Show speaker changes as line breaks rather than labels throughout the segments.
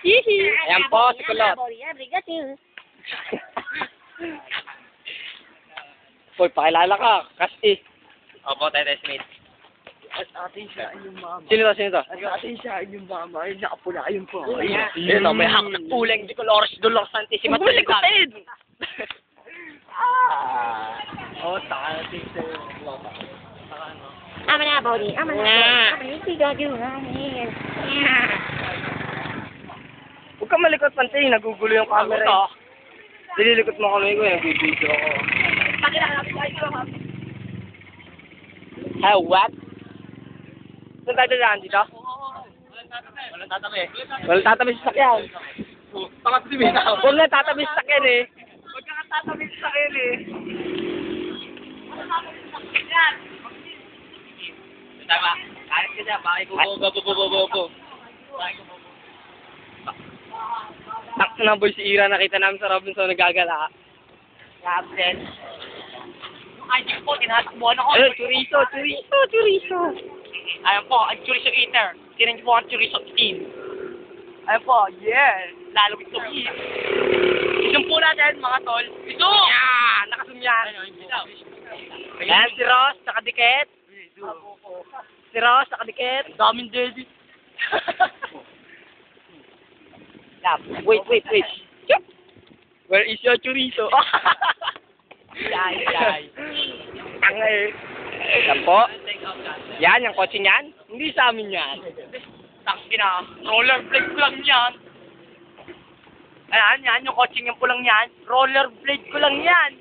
Hihi. Ayan po, si Kulot. Hoy, pakilala ka. Kasi.
Opo, Tete Smith.
At atin siya yung mama.
Sino to? Sino to?
At atin siya yung mama. Ay, nakapula yun po. Ay,
Yun o, may hak na uling di Colores Dolor Santissima Tulikutin.
Ah. Oh, taka natin sa
Ama na, Bonnie. Ama na.
Nga.
Ama na. Hindi gagawin.
Huwag ka malikot pansin, nagugulo yung camera. eh. Dililikot mo kami ko, nagbibideo ako. Hey, what? Saan tayo dadaan dito?
Walang tatabi.
Walang tatabi sa sakyan.
Pangat si Mina.
Huwag na tatabi sa sakyan eh.
Huwag ka tatabi sa akin eh. Tama. Kahit ka dyan, bakit ko bo bo bo bo bo bo. Bakit ko bo
Tak na boy si Ira, nakita namin sa Robinson nagagala.
Captain. Ay, di po, tinatakbuhan ako.
Ayun, chorizo, chorizo, chorizo.
Ayun po, ang chorizo eater. Tinan niyo po ang chorizo team. Ayun po, yeah. Lalo ito eat. Isang po natin, mga tol. Ito!
Yan, nakasum yan. Ayan, si Ross, nakadikit. Si Ross, nakadikit.
Daming daddy.
Lab. Wait, wait, wait. Chup. Where is your chorizo?
Yay.
Ang eh. Yan po. Yan, yung kotse niyan. Hindi sa amin yan.
Tangina, rollerblade ko lang yan. Ayan, yan, yung coaching yung pulang yan. Rollerblade ko lang yan.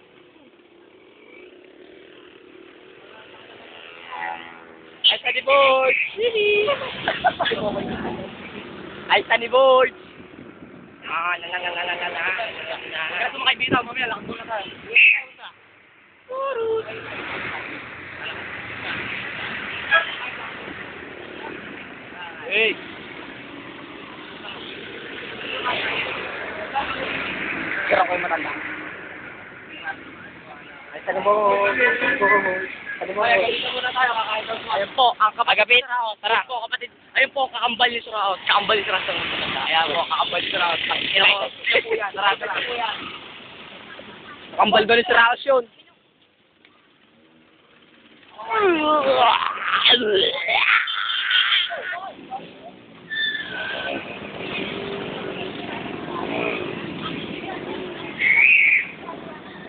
Ay, Sunny Boy! Ay, Sunny Boy! Ah, na, na, na, na, na, na.
Kaya sumakay bitaw, mamaya lakad muna tayo.
Hey! Kira ko yung matanda. Ay, Sunny Boy! Sunny Boy!
Daw sa
Ayun po, ang kapagapit.
Tara. Ayun po, kapatid. Ayun po, kakambal ni Suraot. Kakambal ni Suraot. Ayan po, kakambal ni Suraot. Ina ko. Ito po yan. Tara, tara. Ito po yan.
Kambal doon sa Raos yun.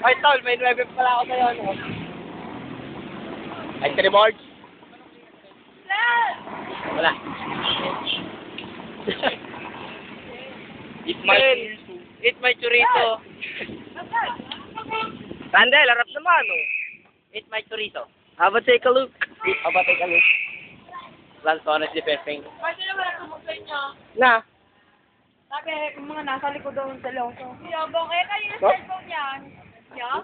Ay, tol, may 9 pala ako sa'yo. Ano? Ay, three boards? Wala. Eat my Eat my chorizo. Randel, harap naman, oh.
Eat my chorizo.
How about take a look? How about take a look? Lance honestly perfect.
Pwede naman ako mag-ganyan.
Na.
Sabi, yung mga nasa likod daw sa longso. Yabang, eh, kayo yung cellphone yan. Yeah?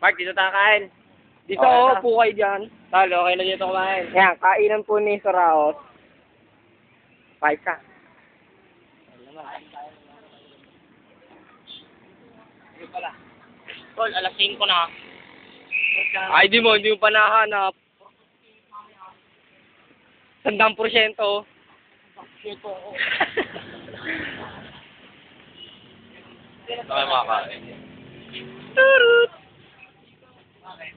Mark, dito tayo kain. Dito,
Okay,
oh,
tara.
po kayo dyan. Talo, okay na dito kumain. Yan, kainan po ni Soraos. Five ka.
Tol, alas 5 na.
Ay, di mo, hindi mo pa nahanap. Sandang porsyento.
Okay, makakain. Turut!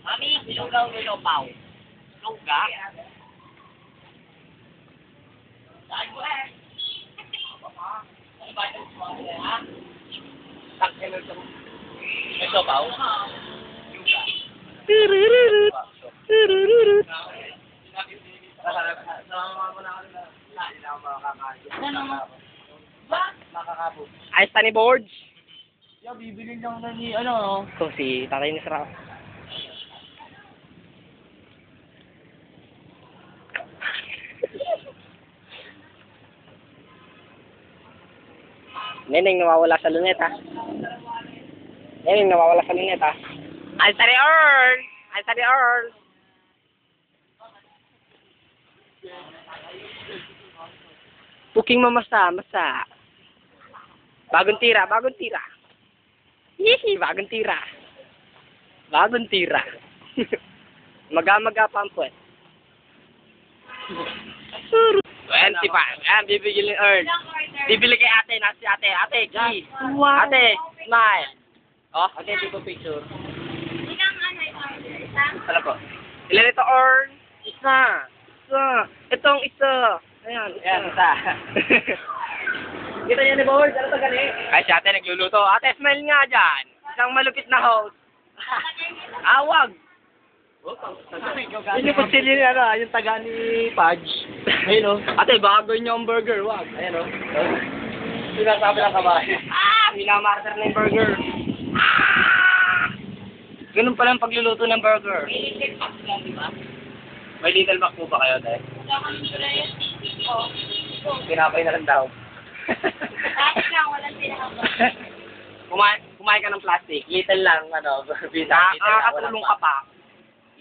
Mami, sinugaw nilo pao. Luga? Saan ko eh? May sopaw? Luga.
Turururut. Turururut. Ay, Sunny Boards.
Yeah, bibili lang na ni, ano,
So, si tatay ni Soraos. Neneng nawawala sa luneta. Neneng nawawala sa luneta. Ay, Sunny Earl! Ay, Earl! Puking mamasa, masa. Bagong tira, bagong tira. Hihi, bagong tira. Bagong tira. Maga-maga pampwet. 25. Ayan, bibigyan ni Earl. Bibili kay ate, na si ate. Ate, key. Ate, smile. Oh, ate, di ko picture.
Ilang ano ito? Isang?
Ano po? Ilan ito, Earl? Isa. Isa. Itong isa. Ayan, isa. Ayan, isa.
Kita niya ni Bawal, ano to gani?
Ay, si ate nagluluto. Ate, smile nga dyan. Isang malupit na host. Awag.
Yun yung ni ano, yung taga ni Pudge. Ayun o.
Ate, bago niyo ang burger. Wag.
Ayan o. Sinasabi ng kabayo.
Ah! Minamarter na yung burger. Ah! Ganun pala ang pagluluto ng burger. May little mac po ba kayo, te?
Wala kami gulay. Oo.
Pinapay na lang daw.
Dati lang, walang pinakaba.
kumain, kumain ka ng plastic.
Little lang, ano,
nakakatulong ka pa.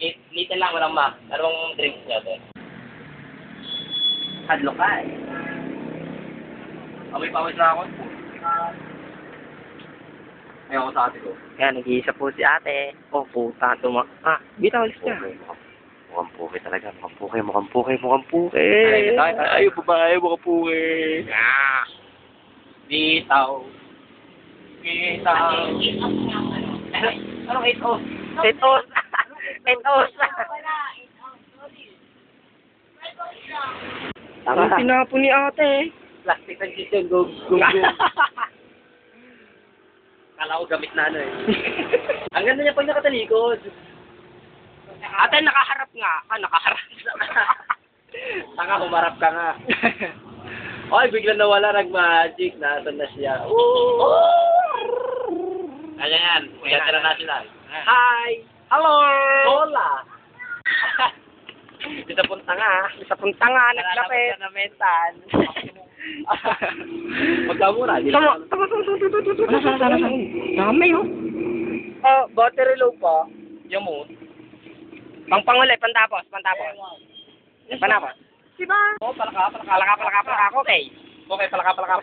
Lit, little lang, walang mac. Anong drinks niyo, te? Hadlo ka eh. Amoy pawis na ako. Ayaw ko sa ate ko.
Yan, nag-iisa po si ate. Oh, puta, tuma... Ah, bitaw, alis ka.
Mukhang puke talaga. Mukhang puke, mukhang puke, mukhang puke.
Ay.
Ay, babae, mukhang puke.
Ah. Bitaw. Bitaw. Anong 8 o?
Etos! Etos!
Wala. Ito. Sorry.
Ang pinapo ni ate.
Plastic ng chicken, go, go, go. Kala ko gamit na ano eh. Ang ganda niya pag nakatalikod.
Ate, nakaharap nga. Ah, nakaharap.
Tanga, humarap ka nga. Oy, bigla nawala nag-magic. Nasaan na siya? Ayan yan. Yan na national.
Hi! Hello!
Hola!
Bisa pong tanga. Bisa pong tanga, naglapit.
Nalalaman na mental. Magkamura.
Tama, tama, tama, tama, tama, tama, tama, tama. Dami, oh. Oh, battery low po. Yung mo. Pang pangulay, pantapos, pantapos. Pantapos. Diba? Oh, palaka, palaka, palaka, palaka, palaka, okay. Okay, palaka, palaka.